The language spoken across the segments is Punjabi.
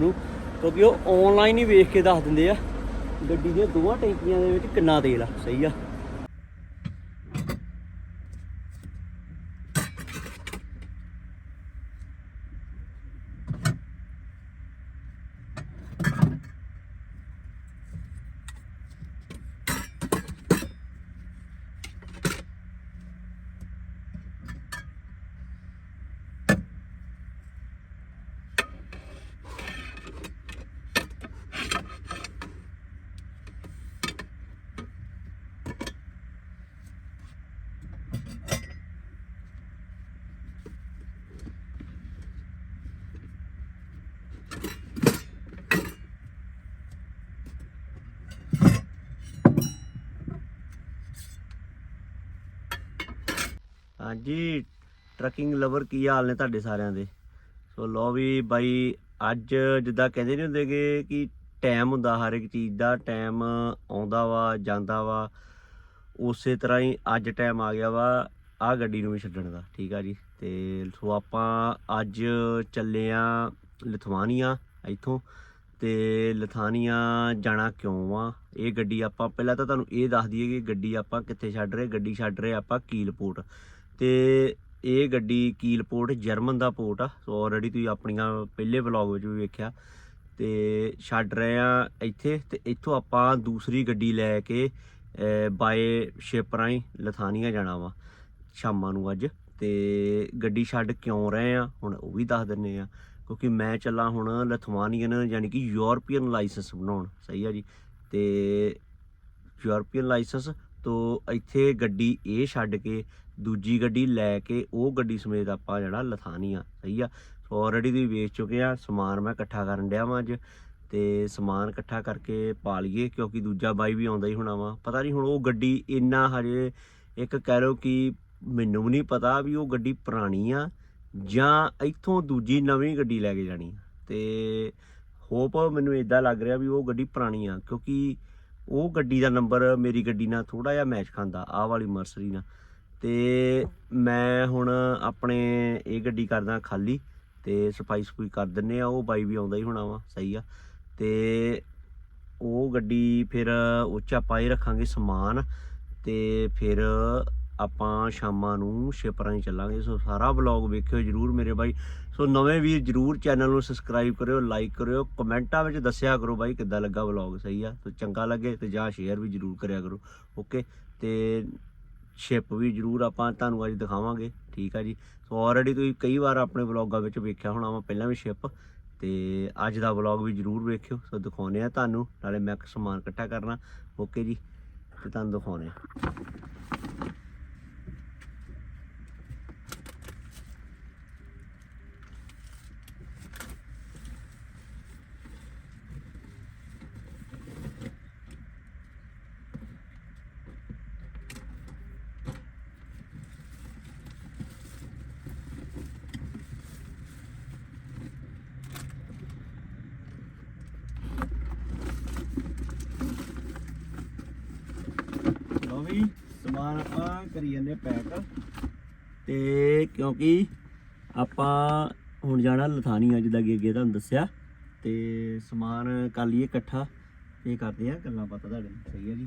ਮਾਲਕ ਕਿਉਂਕਿ ਉਹ ਆਨਲਾਈਨ ਹੀ ਵੇਖ ਕੇ ਦੱਸ ਦਿੰਦੇ ਆ, ਗੱਡੀ ਦੀਆਂ ਦੋਵਾਂ ਟੈਂਕੀਆਂ ਦੇ ਵਿੱਚ ਕਿੰਨਾ ਤੇਲ ਆ, ਸਹੀ ਆ। ਹਾਂਜੀ ਟਰੱਕਿੰਗ ਲਵਰ ਕੀ ਹਾਲ ਨੇ ਤੁਹਾਡੇ ਸਾਰਿਆਂ ਦੇ? ਸੋ ਲੋ ਵੀ ਬਾਈ, ਅੱਜ ਜਿੱਦਾਂ ਕਹਿੰਦੇ ਨਹੀਂ ਹੁੰਦੇਗੇ ਕਿ ਟਾਈਮ ਹੁੰਦਾ ਹਰ ਇੱਕ ਚੀਜ਼ ਦਾ ਟਾਈਮ ਆਉਂਦਾ ਵਾ, ਜਾਂਦਾ ਵਾ, ਉਸੇ ਤਰ੍ਹਾਂ ਹੀ ਅੱਜ ਟਾਈਮ ਆ ਗਿਆ ਵਾ ਆ ਗੱਡੀ ਨੂੰ ਵੀ ਛੱਡਣ ਦਾ, ਠੀਕ ਆ ਜੀ? ਤੇ ਸੋ ਆਪਾਂ ਅੱਜ ਚੱਲੇ ਆ ਲਿਥਵਾਨੀਆ ਇੱਥੋਂ, ਤੇ ਲਥਾਨੀਆ ਜਾਣਾ ਕਿਉਂ ਆ ਇਹ ਗੱਡੀ ਆਪਾਂ, ਪਹਿਲਾਂ ਤਾਂ ਤੁਹਾਨੂੰ ਇਹ ਦੱਸ ਦਈਏ ਕਿ ਗੱਡੀ ਆਪਾਂ ਕਿੱਥੇ ਛੱਡ ਰਹੇ, ਗੱਡੀ ਛੱਡ ਰਹੇ ਆਪਾਂ ਕੀਲਪੋਰਟ। ਤੇ ਇਹ ਗੱਡੀ ਕੀਲ ਪੋਰਟ, ਜਰਮਨ ਦਾ ਪੋਰਟ ਆ। ਸੋ ਆਲਰੇਡੀ ਤੁਸੀਂ ਆਪਣੀਆਂ ਪਹਿਲੇ ਵਲੌਗ ਵਿੱਚ ਵੀ ਵੇਖਿਆ। ਤੇ ਛੱਡ ਰਹੇ ਆ ਇੱਥੇ ਤੇ ਇੱਥੋਂ ਆਪਾਂ ਦੂਸਰੀ ਗੱਡੀ ਲੈ ਕੇ ਬਾਏ ਸ਼ਿਪ ਰਾਹੀਂ ਲਥਾਨੀਆ ਜਾਣਾ ਵਾ ਸ਼ਾਮਾਂ ਨੂੰ ਅੱਜ। ਤੇ ਗੱਡੀ ਛੱਡ ਕਿਉਂ ਰਹੇ ਆ, ਹੁਣ ਉਹ ਵੀ ਦੱਸ ਦਿੰਨੇ ਆ। ਕਿਉਂਕਿ ਮੈਂ ਚੱਲਾਂ ਹੁਣ ਲਥਵਾਨੀਅਨ, ਯਾਨੀ ਕਿ ਯੂਰਪੀਅਨ ਲਾਇਸੈਂਸ ਬਣਾਉਣ। ਸਹੀ ਆ ਜੀ। ਤੇ ਯੂਰਪੀਅਨ ਲਾਇਸੈਂਸ ਤੋਂ ਇੱਥੇ ਗੱਡੀ ਇਹ ਛੱਡ ਕੇ ਦੂਜੀ ਗੱਡੀ ਲੈ ਕੇ ਉਹ ਗੱਡੀ ਸਮੇਤ ਆਪਾਂ ਜਿਹੜਾ ਲਥਾਨੀਆ, ਸਹੀ ਆ? ਸੋ ਆਲਰੇਡੀ ਤੁਸੀਂ ਵੇਚ ਚੁੱਕੇ ਆ, ਸਮਾਨ ਮੈਂ ਇਕੱਠਾ ਕਰਨ ਡਿਆ ਵਾਂ ਅੱਜ। ਤੇ ਸਮਾਨ ਇਕੱਠਾ ਕਰਕੇ ਪਾ ਲਈਏ ਕਿਉਂਕਿ ਦੂਜਾ ਬਾਈ ਵੀ ਆਉਂਦਾ ਹੀ ਹੋਣਾ ਵਾ। ਪਤਾ ਨਹੀਂ ਹੁਣ ਉਹ ਗੱਡੀ ਇੰਨਾ ਹਜੇ, ਇੱਕ ਕਹਿ ਲਓ ਕਿ ਮੈਨੂੰ ਵੀ ਨਹੀਂ ਪਤਾ ਵੀ ਉਹ ਗੱਡੀ ਪੁਰਾਣੀ ਆ, ਜਾਂ ਇੱਥੋਂ ਦੂਜੀ ਨਵੀਂ ਗੱਡੀ ਲੈ ਕੇ ਜਾਣੀ ਆ। ਤੇ ਹੋਪ ਮੈਨੂੰ ਇਦਾਂ ਲੱਗ ਰਿਹਾ ਵੀ ਉਹ ਗੱਡੀ ਪੁਰਾਣੀ ਆ, ਕਿਉਂਕਿ ਉਹ ਗੱਡੀ ਦਾ ਨੰਬਰ ਮੇਰੀ ਗੱਡੀ ਨਾਲ ਥੋੜਾ ਜਿਹਾ ਮੈਚ ਖਾਂਦਾ, ਆਹ ਵਾਲੀ ਮਰਸਰੀ ਨਾਲ। ਤੇ ਮੈਂ ਹੁਣ ਆਪਣੇ ਇਹ ਗੱਡੀ ਕਰਦਾ ਖਾਲੀ ਤੇ ਸਫ਼ਾਈ ਸਫੂਈ ਕਰ ਦਿੰਨੇ ਆ, ਉਹ ਬਾਈ ਵੀ ਆਉਂਦਾ ਹੀ ਹੋਣਾ ਵਾ, ਸਹੀ ਆ। ਤੇ ਉਹ ਗੱਡੀ ਫਿਰ ਉਹ 'ਚ ਆਪਾਂ ਹੀ ਰੱਖਾਂਗੇ ਸਮਾਨ ਤੇ ਫਿਰ ਆਪਾਂ ਸ਼ਾਮਾਂ ਨੂੰ ਸ਼ਿਪਰਾਂ ਹੀ ਚੱਲਾਂਗੇ। ਸੋ ਸਾਰਾ ਵਲੌਗ ਵੇਖਿਓ ਜਰੂਰ ਮੇਰੇ ਬਾਈ। ਸੋ ਨਵੇਂ ਵੀਰ ਜਰੂਰ ਚੈਨਲ ਨੂੰ ਸਬਸਕ੍ਰਾਈਬ ਕਰਿਓ, ਲਾਈਕ ਕਰਿਓ, ਕਮੈਂਟਾਂ ਵਿੱਚ ਦੱਸਿਆ ਕਰੋ ਬਾਈ ਕਿੱਦਾਂ ਲੱਗਾ ਵਲੌਗ, ਸਹੀ ਆ। ਸੋ ਚੰਗਾ ਲੱਗੇ ਤੇ ਜਾਂ ਸ਼ੇਅਰ ਵੀ ਜਰੂਰ ਕਰਿਆ ਕਰੋ, ਓਕੇ? ਤੇ ਸ਼ਿਪ ਵੀ ਜਰੂਰ ਆਪਾਂ ਤੁਹਾਨੂੰ ਅੱਜ ਦਿਖਾਵਾਂਗੇ, ਠੀਕ ਆ ਜੀ? ਸੋ ਆਲਰੇਡੀ ਤੁਸੀਂ ਕਈ ਵਾਰ ਆਪਣੇ ਵਲੌਗਾਂ ਵਿੱਚ ਵੇਖਿਆ ਹੋਣਾ ਵਾ, ਪਹਿਲਾਂ ਵੀ ਸ਼ਿਪ ਤੇ ਅੱਜ ਦਾ ਵਲੌਗ ਵੀ ਜਰੂਰ ਵੇਖਿਓ। ਸੋ ਦਿਖਾਉਨੇ ਆ ਤੁਹਾਨੂੰ, ਨਾਲੇ ਮੈਂ ਸਮਾਨ ਇਕੱਠਾ ਕਰਨਾ। ਓਕੇ ਜੀ, ਤੇ ਤੁਹਾਨੂੰ ਦਿਖਾਉਨੇ ਆ। ਲਓ ਵੀ ਸਮਾਨ ਆਪਾਂ ਕਰੀ ਜਾਂਦੇ ਪੈਕ ਤੇ ਕਿਉਂਕਿ ਆਪਾਂ ਹੁਣ ਜਾਣਾ ਲਥਾਨੀ ਅੱਜ ਦਾ ਅੱਗੇ ਤੁਹਾਨੂੰ ਦੱਸਿਆ। ਤੇ ਸਮਾਨ ਕਰ ਲਈਏ ਇਕੱਠਾ। ਇਹ ਕਰਦੇ ਆ ਗੱਲਾਂ ਬਾਤਾਂ ਤੁਹਾਡੇ ਨਾਲ, ਸਹੀ ਹੈ ਜੀ?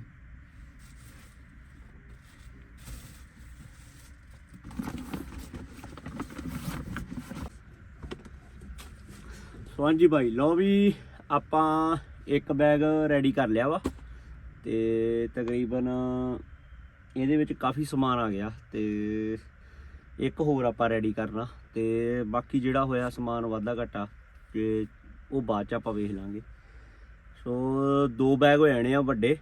ਸੋ ਹਾਂਜੀ ਭਾਈ ਲਓ ਵੀ ਆਪਾਂ ਇੱਕ ਬੈਗ ਰੈਡੀ ਕਰ ਲਿਆ ਵਾ। ਤੇ ਤਕਰੀਬਨ ਇਹਦੇ ਵਿੱਚ ਕਾਫੀ ਸਮਾਨ ਆ ਗਿਆ ਤੇ ਇੱਕ ਹੋਰ ਆਪਾਂ ਰੈਡੀ ਕਰਨਾ ਤੇ ਬਾਕੀ ਜਿਹੜਾ ਹੋਇਆ ਸਮਾਨ ਵਾਧਾ ਘਟਾ ਤੇ ਉਹ ਬਾਅਦ ਚ ਆਪਾਂ ਵੇਖ ਲਾਂਗੇ। ਸੋ ਦੋ ਬੈਗ ਹੋ ਜਾਣੇ ਆ ਵੱਡੇ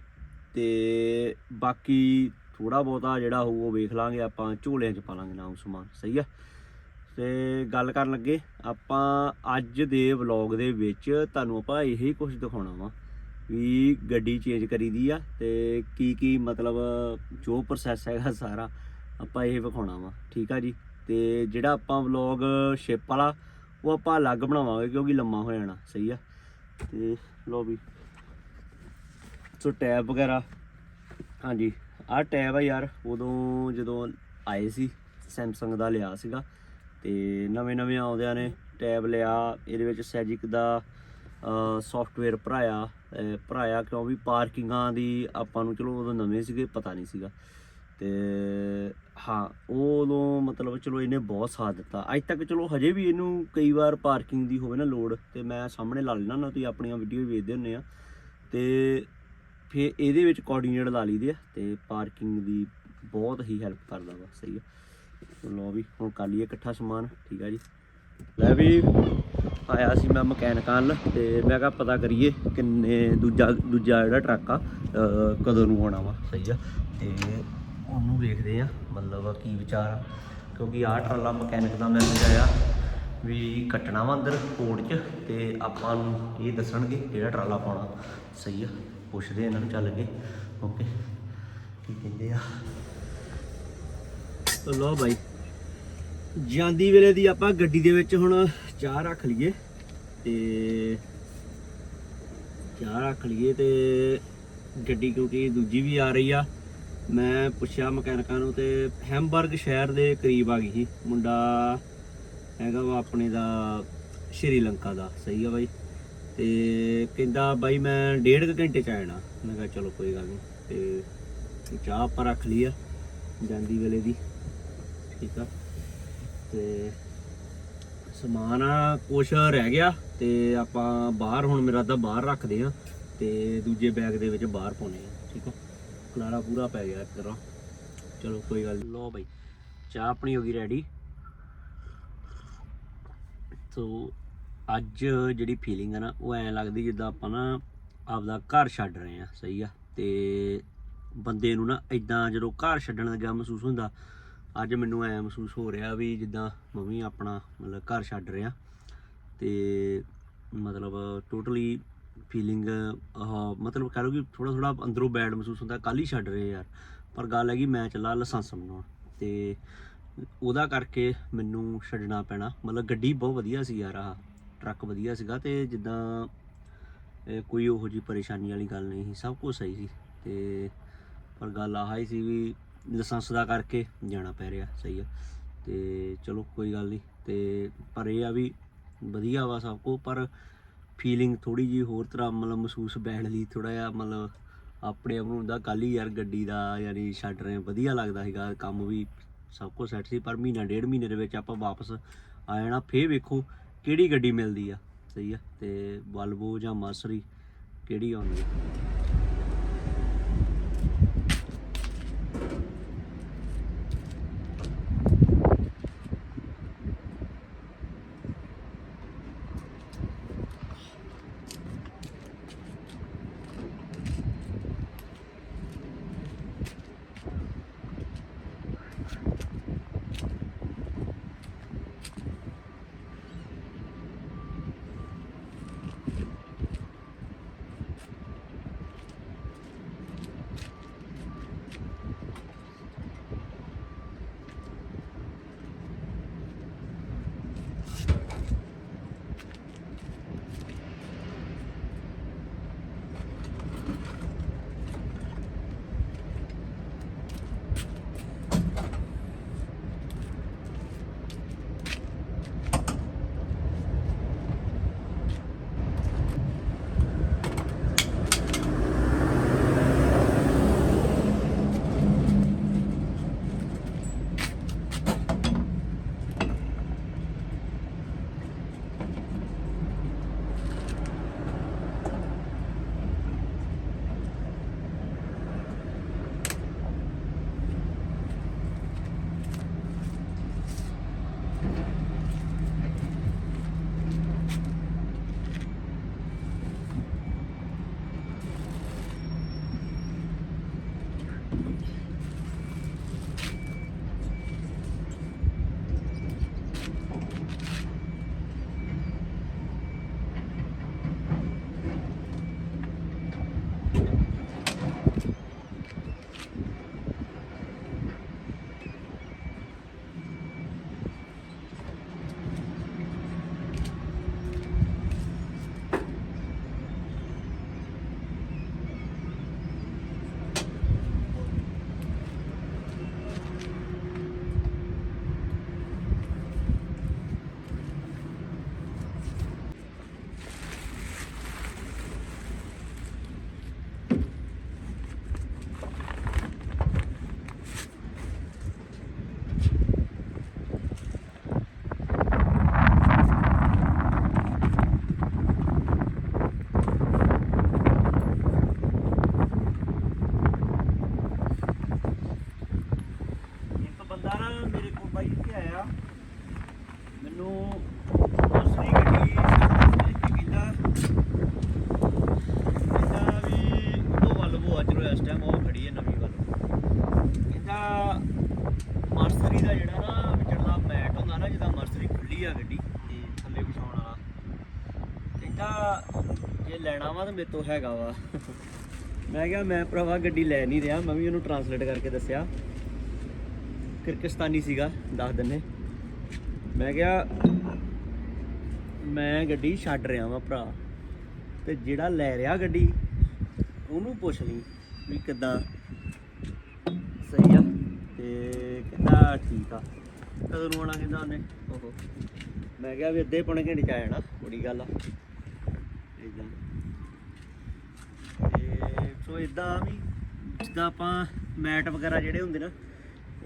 ਤੇ ਬਾਕੀ ਥੋੜਾ ਬਹੁਤਾ ਜਿਹੜਾ ਹੋਊ ਉਹ ਵੇਖ ਲਾਂਗੇ, ਆਪਾਂ ਝੋਲਿਆਂ ਚ ਪਾ ਲਾਂਗੇ ਨਾ ਉਹ ਸਮਾਨ, ਸਹੀ ਆ? ਤੇ ਗੱਲ ਕਰਨ ਲੱਗੇ, ਆਪਾਂ ਅੱਜ ਦੇ ਵਲੌਗ ਦੇ ਵਿੱਚ ਤੁਹਾਨੂੰ ਆਪਾਂ ਇਹੀ ਕੁਝ ਦਿਖਾਉਣਾ ਵਾ। ਵੀ ਗੱਡੀ ਚੇਂਜ ਕਰੀ ਦੀ ਆ ਤੇ ਕੀ ਕੀ ਮਤਲਬ ਜੋ ਪ੍ਰੋਸੈਸ ਹੈਗਾ ਸਾਰਾ ਆਪਾਂ ਇਹ ਵਿਖਾਉਣਾ ਵਾ, ਠੀਕ ਆ ਜੀ? ਤੇ ਜਿਹੜਾ ਆਪਾਂ ਵਲੌਗ ਸ਼ਿਪ ਵਾਲਾ, ਉਹ ਆਪਾਂ ਅਲੱਗ ਬਣਾਵਾਂਗੇ ਕਿਉਂਕਿ ਲੰਮਾ ਹੋ ਜਾਣਾ, ਸਹੀ ਆ? ਤੇ ਲੋ ਵੀ। ਸੋ ਟੈਬ ਵਗੈਰਾ, ਹਾਂਜੀ, ਆਹ ਟੈਬ ਆ ਯਾਰ, ਉਦੋਂ ਜਦੋਂ ਆਏ ਸੀ ਸੈਮਸੰਗ ਦਾ ਲਿਆ ਸੀਗਾ, ਤੇ ਨਵੇਂ ਨਵੇਂ ਆਉਂਦਿਆਂ ਨੇ ਟੈਬ ਲਿਆ, ਇਹਦੇ ਵਿੱਚ ਸੈਜਿਕ ਦਾ ਸੌਫਟਵੇਅਰ ਭਰਾਇਆ ਭਰਾਇਆ ਕਿਉਂ ਵੀ ਪਾਰਕਿੰਗਾਂ ਦੀ ਆਪਾਂ ਨੂੰ ਚਲੋ ਉਦੋਂ ਨਵੇਂ ਸੀਗੇ, ਪਤਾ ਨਹੀਂ ਸੀਗਾ। ਤੇ ਹਾਂ ਉਹ ਉਦੋਂ ਮਤਲਬ ਚਲੋ ਇਹਨੇ ਬਹੁਤ ਸਾਥ ਦਿੱਤਾ। ਅੱਜ ਤੱਕ ਚਲੋ ਹਜੇ ਵੀ ਇਹਨੂੰ ਕਈ ਵਾਰ ਪਾਰਕਿੰਗ ਦੀ ਹੋਵੇ ਨਾ ਲੋੜ, ਤੇ ਮੈਂ ਸਾਹਮਣੇ ਲਾ ਲੈਣਾ ਨਾ, ਤੁਸੀਂ ਆਪਣੀਆਂ ਵੀਡੀਓ ਵੀ ਵੇਖਦੇ ਹੁੰਦੇ ਆ। ਤੇ ਫਿਰ ਇਹਦੇ ਵਿੱਚ ਕੋਆਰਡੀਨੇਟ ਲਾ ਲਈਦੇ ਆ, ਤੇ ਪਾਰਕਿੰਗ ਦੀ ਬਹੁਤ ਹੀ ਹੈਲਪ ਕਰਦਾ ਵਾ, ਸਹੀ ਆ। ਚਲੋ ਵੀ, ਹੁਣ ਕਰ ਲਈਏ ਇਕੱਠਾ ਸਮਾਨ, ਠੀਕ ਆ ਜੀ। ਲੈ ਵੀ ਆਇਆ ਸੀ ਮੈਂ ਮਕੈਨਿਕ ਨਾਲ ਤੇ ਮੈਂ ਕਿਹਾ ਪਤਾ ਕਰੀਏ ਕਿੰਨੇ ਦੂਜਾ ਦੂਜਾ ਜਿਹੜਾ ਟਰੱਕ ਆ ਕਦੋਂ ਨੂੰ ਆਉਣਾ ਵਾ, ਸਹੀ ਆ। ਤੇ ਉਹਨੂੰ ਵੇਖਦੇ ਆ, ਮਤਲਬ ਕੀ ਵਿਚਾਰ ਆ। ਕਿਉਂਕਿ ਆਹ ਟਰਾਲਾ ਮਕੈਨਿਕ ਦਾ ਮੈਸੇਜ ਆਇਆ ਵੀ ਕੱਟਣਾ ਵਾ ਅੰਦਰ ਕੋਰਟ 'ਚ ਤੇ ਆਪਾਂ ਨੂੰ ਇਹ ਦੱਸਣਗੇ ਕਿਹੜਾ ਟਰਾਲਾ ਪਾਉਣਾ, ਸਹੀ ਆ। ਪੁੱਛਦੇ ਇਹਨਾਂ ਨੂੰ ਚੱਲ ਕੇ, ਓਕੇ। ਕੀ ਕਹਿੰਦੇ ਆ? ਲੋ ਬਾਈ। ਜਾਂਦੀ ਵੇਲੇ ਦੀ ਆਪਾਂ ਗੱਡੀ ਦੇ ਵਿੱਚ ਹੁਣ ਚਾਹ ਰੱਖ ਲਈਏ ਤੇ ਚਾਹ ਰੱਖ ਲਈਏ ਤੇ ਗੱਡੀ ਕਿਉਂਕਿ ਦੂਜੀ ਵੀ ਆ ਰਹੀ ਆ। ਮੈਂ ਪੁੱਛਿਆ ਮਕੈਨਿਕਾਂ ਨੂੰ ਤੇ ਹੈਮਬਰਗ ਸ਼ਹਿਰ ਦੇ ਕਰੀਬ ਆ ਗਈ ਸੀ। ਮੁੰਡਾ ਹੈਗਾ ਵਾ ਆਪਣੇ ਦਾ ਸ਼੍ਰੀਲੰਕਾ ਦਾ। ਸਹੀ ਆ ਬਾਈ। ਤੇ ਕਹਿੰਦਾ ਬਾਈ ਮੈਂ ਡੇਢ ਕੁ ਘੰਟੇ ਚ ਆ ਮੈਂ ਕਿਹਾ ਚਲੋ ਕੋਈ ਗੱਲ ਨਹੀਂ ਤੇ ਚਾਹ ਆਪਾਂ ਰੱਖ ਲਈ ਆ ਜਾਂਦੀ ਵੇਲੇ ਦੀ। ਠੀਕ ਆ। ਤੇ ਸਮਾਨ ਆ, ਕੁਛ ਰਹਿ ਗਿਆ ਤੇ ਆਪਾਂ ਬਾਹਰ, ਹੁਣ ਮੇਰਾ ਤਾਂ ਬਾਹਰ ਰੱਖਦੇ ਆ ਤੇ ਦੂਜੇ ਬੈਗ ਦੇ ਵਿੱਚ ਬਾਹਰ ਪਾਉਣੇ ਆ, ਠੀਕ ਆ? ਖਲਾਰਾ ਪੂਰਾ ਪੈ ਗਿਆ ਇੱਕ ਤਰ੍ਹਾਂ। ਚਲੋ, ਕੋਈ ਗੱਲ ਨੀ। ਲਓ ਬਈ, ਚਾਹ ਆਪਣੀ ਹੋ ਗਈ ਰੈਡੀ ਸੋ, ਅੱਜ ਜਿਹੜੀ ਫੀਲਿੰਗ ਆ ਨਾ, ਉਹ ਐਂ ਲੱਗਦੀ ਜਿੱਦਾਂ ਆਪਾਂ ਨਾ ਆਪਦਾ ਘਰ ਛੱਡ ਰਹੇ ਆ, ਸਹੀ ਆ? ਤੇ ਬੰਦੇ ਨੂੰ ਨਾ ਇਦਾਂ ਜਦੋਂ ਘਰ ਛੱਡਣ ਲੱਗਾ ਮਹਿਸੂਸ ਹੁੰਦਾ ਅੱਜ ਮੈਨੂੰ ਐ ਮਹਿਸੂਸ ਹੋ ਰਿਹਾ ਵੀ ਜਿੱਦਾਂ ਮੰਮੀ ਆਪਣਾ ਮਤਲਬ ਘਰ ਛੱਡ ਰਿਹਾ ਤੇ ਮਤਲਬ ਟੋਟਲੀ ਫੀਲਿੰਗ ਮਤਲਬ ਕਹ ਲਓ ਕਿ ਥੋੜਾ ਥੋੜਾ ਅੰਦਰੋਂ ਬੈਡ ਮਹਿਸੂਸ ਹੁੰਦਾ ਕੱਲ ਹੀ ਛੱਡ ਰਹੇ ਯਾਰ। ਪਰ ਗੱਲ ਹੈਗੀ ਮੈਂ ਚੱਲਾ ਲਾਇਸੈਂਸ ਬਣਾਉਣ ਤੇ ਉਹਦਾ ਕਰਕੇ ਮੈਨੂੰ ਛੱਡਣਾ ਪੈਣਾ। ਮਤਲਬ ਗੱਡੀ ਬਹੁਤ ਵਧੀਆ ਸੀ ਯਾਰ ਆਹ ਟਰੱਕ ਵਧੀਆ ਸੀਗਾ ਤੇ ਜਿੱਦਾਂ ਕੋਈ ਉਹੋ ਜੀ ਪਰੇਸ਼ਾਨੀ ਵਾਲੀ ਗੱਲ ਨਹੀਂ ਸੀ, ਸਭ ਕੁਝ ਸਹੀ ਸੀ। ਤੇ ਪਰ ਗੱਲ ਆਹ ਹੀ ਸੀ ਵੀ ਲਾਇਸੈਂਸ ਦਾ ਕਰਕੇ ਜਾਣਾ ਪੈ ਰਿਹਾ, ਸਹੀ ਆ। ਤੇ ਚਲੋ, ਕੋਈ ਗੱਲ ਨਹੀਂ ਤੇ ਪਰ ਇਹ ਆ ਵੀ ਵਧੀਆ ਵਾ ਸਭ ਕੁਝ ਪਰ ਫੀਲਿੰਗ ਥੋੜੀ ਜੀ ਹੋਰ ਤਰ੍ਹਾਂ ਮਤਲਬ ਮਹਿਸੂਸ ਬੈਠ ਲਈ ਥੋੜਾ ਜਿਹਾ ਮਤਲਬ ਆਪਣੇ ਆਪ ਨੂੰ ਹੁੰਦਾ ਕੱਲ ਹੀ ਯਾਰ ਗੱਡੀ ਦਾ ਯਾਨੀ ਛੱਡ ਰਹੇ ਵਧੀਆ ਲੱਗਦਾ ਸੀਗਾ, ਕੰਮ ਵੀ ਸਭ ਕੁਝ ਸੈੱਟ ਸੀ, ਪਰ ਮਹੀਨਾ, ਡੇਢ ਮਹੀਨੇ ਦੇ ਵਿੱਚ ਆਪਾਂ ਵਾਪਸ ਆ ਜਾਣਾ, ਫੇਰ ਵੇਖੋ ਕਿਹੜੀ ਗੱਡੀ ਮਿਲਦੀ ਆ, ਸਹੀ ਆ। ਤੇ ਵਲਵੋ ਜਾਂ ਮਾਸਰੀ ਕਿਹੜੀ ਆਉਂਦੀ ਆ? ਤਾਂ ਮੇਰੇ ਤੋਂ ਹੈਗਾ ਵਾ। ਮੈਂ ਕਿਹਾ, ਮੈਂ ਭਰਾਵਾ ਗੱਡੀ ਲੈ ਨਹੀਂ ਰਿਹਾ। ਮੈਂ ਵੀ ਉਹਨੂੰ ਟਰਾਂਸਲੇਟ ਕਰਕੇ ਦੱਸਿਆ। ਕਿਰਗਿਸਤਾਨੀ ਸੀਗਾ, ਦੱਸ ਦਿੰਨੇ। ਮੈਂ ਕਿਹਾ, ਮੈਂ ਗੱਡੀ ਛੱਡ ਰਿਹਾ ਵਾਂ ਭਰਾ। ਤੇ ਜਿਹੜਾ ਲੈ ਰਿਹਾ ਗੱਡੀ, ਉਹਨੂੰ ਪੁੱਛ ਲਈ ਵੀ ਕਿੱਦਾਂ। ਸਹੀ ਆ। ਤੇ ਕਹਿੰਦਾ, ਠੀਕ ਆ। ਕਦੋਂ ਨੂੰ ਆਉਣਾ ਕਹਿੰਦਾ ਉਹਨੇ? ਓਹੋ। ਮੈਂ ਕਿਹਾ ਵੀ ਅੱਧੇ ਪੌਣੇ ਘੰਟੇ ਚ ਆ ਜਾਣਾ। ਬੜੀ ਗੱਲ ਆ। ਇਦਾਂ ਸੋ ਇਦਾਂ ਵੀ ਜਿੱਦਾਂ ਆਪਾਂ ਮੈਟ ਵਗੈਰਾ ਜਿਹੜੇ ਹੁੰਦੇ ਨਾ,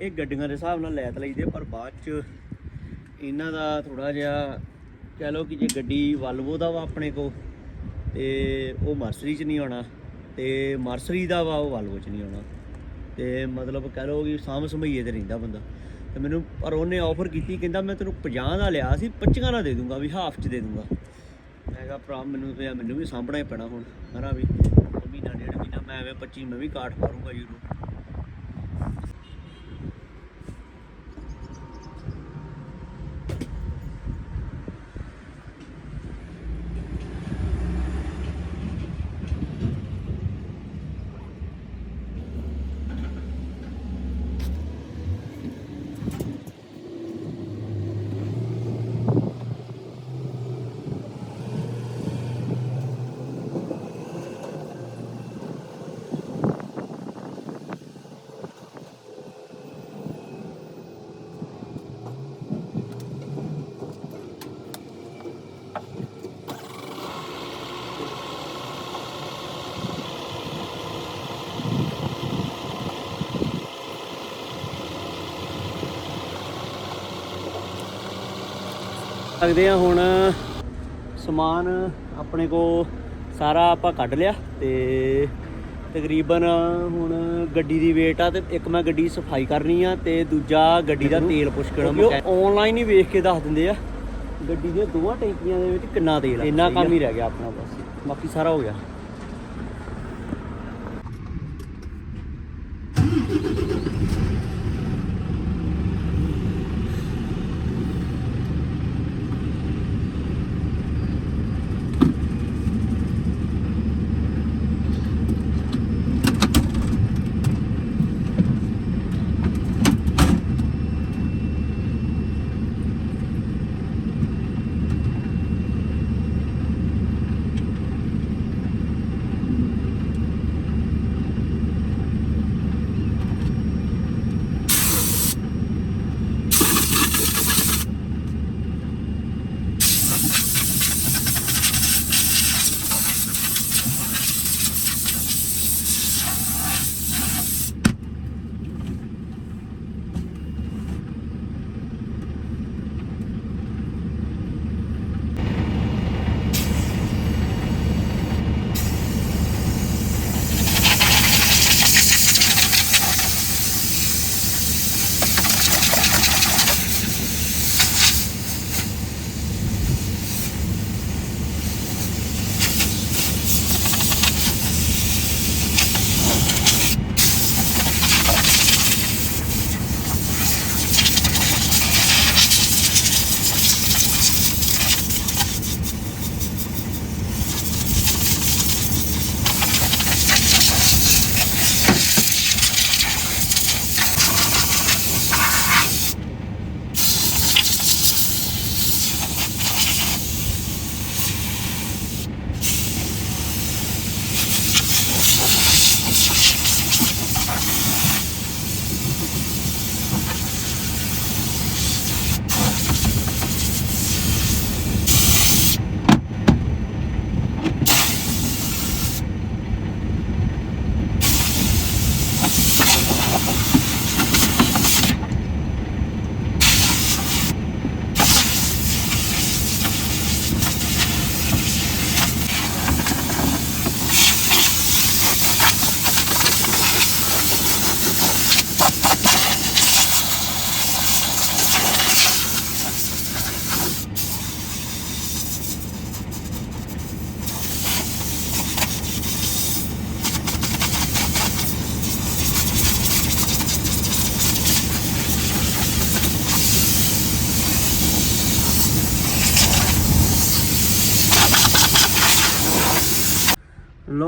ਇਹ ਗੱਡੀਆਂ ਦੇ ਹਿਸਾਬ ਨਾਲ ਲੈ ਤਾਂ ਲਈਦੇ ਪਰ ਬਾਅਦ ਚ ਇਹਨਾਂ ਦਾ ਥੋੜਾ ਜਿਹਾ ਕਹਿ ਲਓ ਕਿ ਜੇ ਗੱਡੀ ਵਾਲਵੋ ਦਾ ਵਾ ਆਪਣੇ ਕੋ ਤੇ ਉਹ ਮਰਸਰੀ ਚ ਨਹੀਂ ਆਉਣਾ, ਤੇ ਮਰਸਰੀ ਦਾ ਵਾ ਉਹ ਵਾਲਵੋ ਚ ਨਹੀਂ ਆਉਣਾ। ਤੇ ਮਤਲਬ ਕਹਿ ਲਓ ਕਿ ਸਾਂਭ ਸੰਭਈਏ ਤੇ ਰਹਿੰਦਾ ਬੰਦਾ। ਤੇ ਮੈਨੂੰ, ਪਰ ਉਹਨੇ ਆਫਰ ਕੀਤੀ, ਕਹਿੰਦਾ ਮੈਂ ਤੈਨੂੰ 50 ਦਾ ਲਿਆ ਸੀ 25 ਦਾ ਦੇ ਦੂੰਗਾ, ਵੀ ਹਾਫ ਚ ਦੇ ਦੂੰਗਾ। ਮੈਂ ਕਿਹਾ ਭਰਾ, ਮੈਨੂੰ ਤੇ ਮੈਨੂੰ ਵੀ ਸਾਂਭਣਾ ਹੀ ਪੈਣਾ ਹੁਣ, ਹਨਾ ਵੀ। ਮਹੀਨਾ ਮੈਂ ਐਵੇਂ 25 ਮੈਂ ਵੀ ਕਾਟ ਮਾਰੂੰਗਾ ਯੂਰੋ ਸਕਦੇ ਆ ਹੁਣ ਸਮਾਨ ਆਪਣੇ ਕੋ ਸਾਰਾ ਆਪਾਂ ਕੱਢ ਲਿਆ ਤੇ ਤਕਰੀਬਨ ਹੁਣ ਗੱਡੀ ਦੀ ਵੇਟ ਆ ਤੇ ਇੱਕ ਮੈਂ ਗੱਡੀ ਸਫ਼ਾਈ ਕਰਨੀ ਆ ਤੇ ਦੂਜਾ ਗੱਡੀ ਦਾ ਤੇਲ ਪੁਸ਼ਕਣਾ ਮੈਂ ਆਨਲਾਈਨ ਹੀ ਵੇਖ ਕੇ ਦੱਸ ਦਿੰਦੇ ਆ। ਗੱਡੀ ਦੀਆਂ ਦੋਵਾਂ ਟੈਂਕੀਆਂ ਦੇ ਵਿੱਚ ਕਿੰਨਾ ਤੇਲ ਆ। ਇੰਨਾ ਕੰਮ ਹੀ ਰਹਿ ਗਿਆ ਆਪਣਾ ਬਸ। ਬਾਕੀ ਸਾਰਾ ਹੋ ਗਿਆ।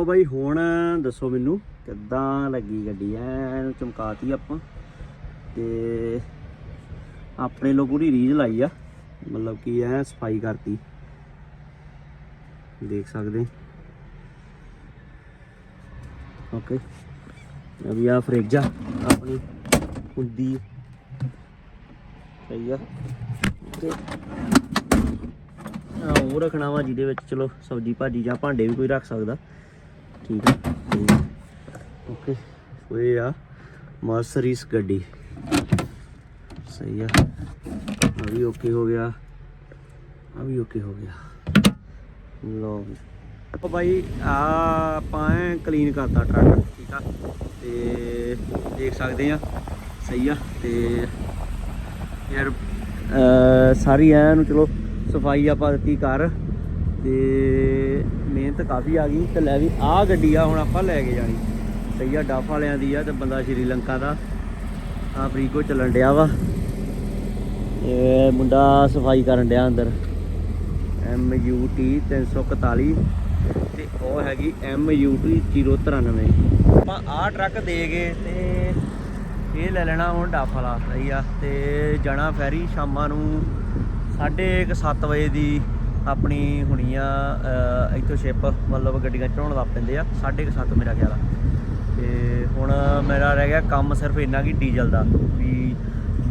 ਲੋ ਬਾਈ, ਹੁਣ ਦੱਸੋ ਮੈਨੂੰ ਕਿੱਦਾਂ ਲੱਗੀ ਗੱਡੀ? ਐ ਚਮਕਾਤੀ ਆਪਾਂ। ਤੇ ਆਪਣੇ ਲੋ ਪੂਰੀ ਰੀਝ ਲਾਈ ਆ। ਮਤਲਬ ਕਿ ਐ ਸਫ਼ਾਈ ਕਰਤੀ। ਦੇਖ ਸਕਦੇ ਓਕੇ। ਅਭੀ ਆ ਫ੍ਰਿਜ ਆ। ਆਪਣੀ ਹੁੰਦੀ ਸਹੀ ਆ। ਤੇ ਆ ਉਹ ਰੱਖਣਾ ਵਾ ਜਿਹਦੇ ਵਿੱਚ ਚਲੋ ਸਬਜੀ ਭਾਜੀ ਜਾਂ ਭਾਂਡੇ ਵੀ ਕੋਈ ਰੱਖ ਸਕਦਾ। ਠੀਕ ਆ। ਓਕੇ ਸੋ ਇਹ ਆ ਮਰਸਰੀਸ ਗੱਡੀ। ਸਹੀ ਆ। ਆ ਵੀ ਓਕੇ ਹੋ ਗਿਆ। ਆ ਵੀ ਓਕੇ ਹੋ ਗਿਆ। ਲੋ ਉਹ ਬਾਈ, ਆ ਆਪਾਂ ਕਲੀਨ ਕਰਤਾ ਟਰੱਕ ਠੀਕ ਆ। ਤੇ ਦੇਖ ਸਕਦੇ ਆ। ਸਹੀ ਆ। ਤੇ ਯਾਰ ਸਾਰੀ ਐ ਨੂੰ ਚਲੋ ਸਫ਼ਾਈ ਆਪਾਂ ਦਿੱਤੀ ਕਰ ਤੇ ਮਿਹਨਤ ਕਾਫੀ ਆ ਗਈ ਤੇ ਲੈ ਵੀ ਆਹ ਗੱਡੀ ਆ, ਹੁਣ ਆਪਾਂ ਲੈ ਕੇ ਜਾਣੀ। ਸਹੀ ਆ, ਡਾਫ ਵਾਲਿਆਂ ਦੀ ਆ ਤੇ ਬੰਦਾ ਸ਼੍ਰੀਲੰਕਾ ਦਾ। ਆ ਫਰੀਕੋ ਚੱਲਣ ਡਿਆ ਵਾ। ਇਹ ਮੁੰਡਾ ਸਫ਼ਾਈ ਕਰਨ ਡਿਆ ਅੰਦਰ। ਐਮ ਯੂ ਟੀ 341 ਤੇ ਉਹ ਹੈਗੀ ਐਮ ਯੂ ਟੀ 093 ਆਪਾਂ ਆਹ ਟਰੱਕ ਦੇ ਗਏ ਤੇ ਇਹ ਲੈ ਲੈਣਾ ਹੁਣ ਡਾਫ ਵਾਲਾ, ਸਹੀ ਆ। ਤੇ ਜਾਣਾ ਫੈਰੀ ਸ਼ਾਮਾਂ ਨੂੰ 7:30 ਵਜੇ ਦੀ। ਆਪਣੀ ਹੁਣੀ ਆ ਇੱਥੋਂ ਸ਼ਿਪ ਮਤਲਬ ਗੱਡੀਆਂ ਚੜਾਉਣ ਲੱਗ ਪੈਂਦੇ ਆ 7:30 ਮੇਰਾ ਖਿਆਲ ਆ। ਤੇ ਹੁਣ ਮੇਰਾ ਰਹਿ ਗਿਆ ਕੰਮ ਸਿਰਫ ਇੰਨਾ ਕਿ ਡੀਜ਼ਲ ਦਾ, ਵੀ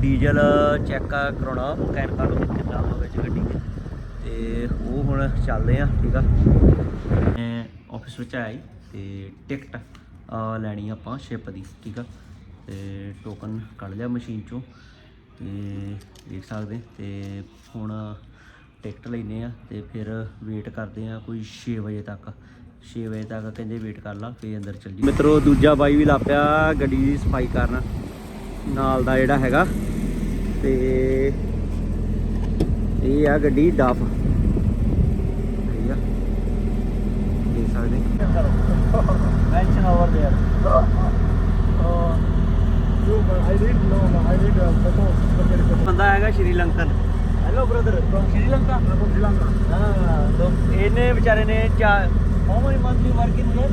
ਡੀਜ਼ਲ ਚੈੱਕ ਕਰਾਉਣਾ ਮਕੈਨਿਕਾਂ ਨੂੰ ਵੀ ਕਿੰਨਾ ਵਿੱਚ ਗੱਡੀ ਦੇ ਤੇ ਉਹ ਹੁਣ ਚੱਲਦੇ ਆ, ਠੀਕ ਆ? ਮੈਂ ਆਫਿਸ ਵਿੱਚ ਆਈ ਤੇ ਟਿਕਟ ਲੈਣੀ ਆਪਾਂ ਸ਼ਿਪ ਦੀ, ਠੀਕ ਆ? ਤੇ ਟੋਕਨ ਕੱਢ ਲਿਆ ਮਸ਼ੀਨ ਚੋਂ, ਤੇ ਦੇਖ ਸਕਦੇ, ਤੇ ਹੁਣ ਟਿਕਟ ਲੈਨੇ ਆ ਤੇ ਫਿਰ ਵੇਟ ਕਰਦੇ ਆ ਕੋਈ 6 ਵਜੇ ਤੱਕ 6 ਵਜੇ ਤੱਕ ਕਹਿੰਦੇ ਵੇਟ ਕਰ ਲਾ ਫੇਰ ਅੰਦਰ ਚੱਲ ਜੀ ਮਿੱਤਰੋ ਦੂਜਾ ਬਾਈ ਵੀ ਲਾਪਿਆ ਗੱਡੀ ਦੀ ਸਫਾਈ ਕਰਨ ਨਾਲ ਦਾ ਜਿਹੜਾ ਹੈਗਾ ਤੇ ਇਹ ਆ ਗੱਡੀ ਡਫ ਠੀਕ ਆ ਦੇਖ ਸਕਦੇ ਮੈਂਸ਼ਨ ਓਵਰ देयर ਬੰਦਾ ਹੈਗਾ Sri Lankan hello brother from Sri Lanka from Sri Lanka ਹਾਂ ਤੋ ਇਹਨੇ ਵਿਚਾਰੇ ਨੇ ਚਾ ਹਾਊ ਮਨੀ ਮੰਥਲੀ ਵਰਕਿੰਗ ਹੈ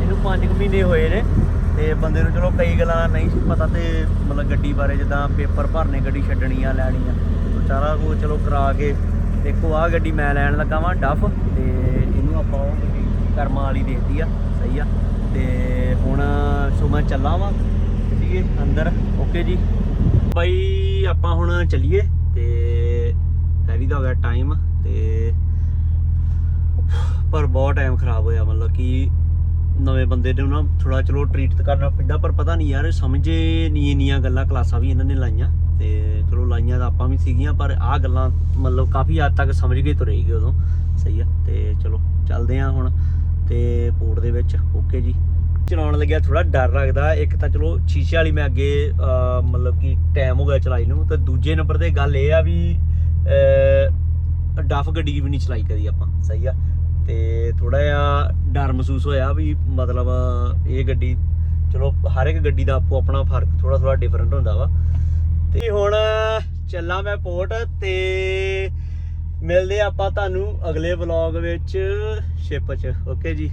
ਇਹਨੂੰ 5 ਮਹੀਨੇ ਹੋਏ ਨੇ ਤੇ ਬੰਦੇ ਨੂੰ ਚਲੋ ਕਈ ਗੱਲਾਂ ਨਹੀਂ ਸੀ ਪਤਾ ਤੇ ਮਤਲਬ ਗੱਡੀ ਬਾਰੇ ਜਿੱਦਾਂ ਪੇਪਰ ਭਰਨੇ ਗੱਡੀ ਛੱਡਣੀ ਆ ਲੈਣੀ ਆ ਸਾਰਾ ਕੁਝ ਚਲੋ ਕਰਾ ਕੇ ਦੇਖੋ ਆਹ ਗੱਡੀ ਮੈਂ ਲੈਣ ਲੱਗਾ ਵਾਂ ਡਫ। ਤੇ ਇਹਨੂੰ ਆਪਾਂ ਉਹ ਗੱਡੀ ਕਰਮਾਂ ਵਾਲੀ ਦੇਤੀ ਆ ਸਹੀ ਆ। ਤੇ ਹੁਣ ਸੋ ਮੈਂ ਚੱਲਾਂ ਵਾਂ ਚਲੀਏ ਅੰਦਰ। ਓਕੇ ਜੀ? ਬਾਈ ਆਪਾਂ ਹੁਣ ਚੱਲੀਏ ਤੇ ਫੈਰੀ ਦਾ ਹੋ ਗਿਆ ਟਾਈਮ ਤੇ ਪਰ ਬਹੁਤ ਟਾਈਮ ਖਰਾਬ ਹੋਇਆ, ਮਤਲਬ ਕਿ ਨਵੇਂ ਬੰਦੇ ਨੂੰ ਨਾ ਥੋੜਾ ਚਲੋ ਟ੍ਰੀਟ ਕਰਨਾ ਪੈਂਦਾ, ਪਰ ਪਤਾ ਨਹੀਂ ਯਾਰ, ਸਮਝੇ ਨਹੀਂ ਇੰਨੀਆਂ ਗੱਲਾਂ, ਕਲਾਸਾਂ ਵੀ ਇਹਨਾਂ ਨੇ ਲਾਈਆਂ ਤੇ ਚਲੋ ਲਾਈਆਂ ਤਾਂ ਆਪਾਂ ਵੀ ਸੀਗੀਆਂ, ਪਰ ਆਹ ਗੱਲਾਂ ਮਤਲਬ ਕਾਫੀ ਹੱਦ ਤੱਕ ਸਮਝ ਗਏ ਤੁਰੇ ਗਏ ਉਦੋਂ। ਸਹੀ ਆ, ਤੇ ਚਲੋ ਚੱਲਦੇ ਆ ਹੁਣ ਤੇ ਪੋਰਟ ਦੇ ਵਿੱਚ ਓਕੇ ਜੀ। ਚਲਾਉਣ ਲੱਗਿਆ ਥੋੜਾ ਡਰ ਲੱਗਦਾ। ਇੱਕ ਤਾਂ ਚਲੋ ਸ਼ੀਸ਼ੇ ਵਾਲੀ ਮੈਂ ਅੱਗੇ ਮਤਲਬ ਕਿ ਟਾਈਮ ਹੋ ਗਿਆ ਚਲਾਈ ਨੂੰ। ਤੇ ਦੂਜੇ ਨੰਬਰ ਤੇ ਗੱਲ ਇਹ ਆ ਵੀ ਅਹ, ਡਫ ਗੱਡੀ ਵੀ ਨਹੀਂ ਚਲਾਈ ਕਦੀ ਆਪਾਂ। ਸਹੀ ਆ। ਤੇ ਥੋੜਾ ਜਿਹਾ ਡਰ ਮਹਿਸੂਸ ਹੋਇਆ ਵੀ ਮਤਲਬ ਇਹ ਗੱਡੀ ਚਲੋ ਹਰ ਇੱਕ ਗੱਡੀ ਦਾ ਆਪੋ ਆਪਣਾ ਫ਼ਰਕ ਥੋੜਾ ਥੋੜਾ ਡਿਫਰੈਂਟ ਹੁੰਦਾ ਵਾ। ਤੇ ਹੁਣ ਚੱਲਾਂ ਮੈਂ ਪੋਰਟ ਤੇ ਮਿਲਦੇ ਆਪਾਂ ਤੁਹਾਨੂੰ ਅਗਲੇ ਵਲੌਗ ਵਿੱਚ ਸ਼ਿਪ 'ਚ। ਓਕੇ ਜੀ?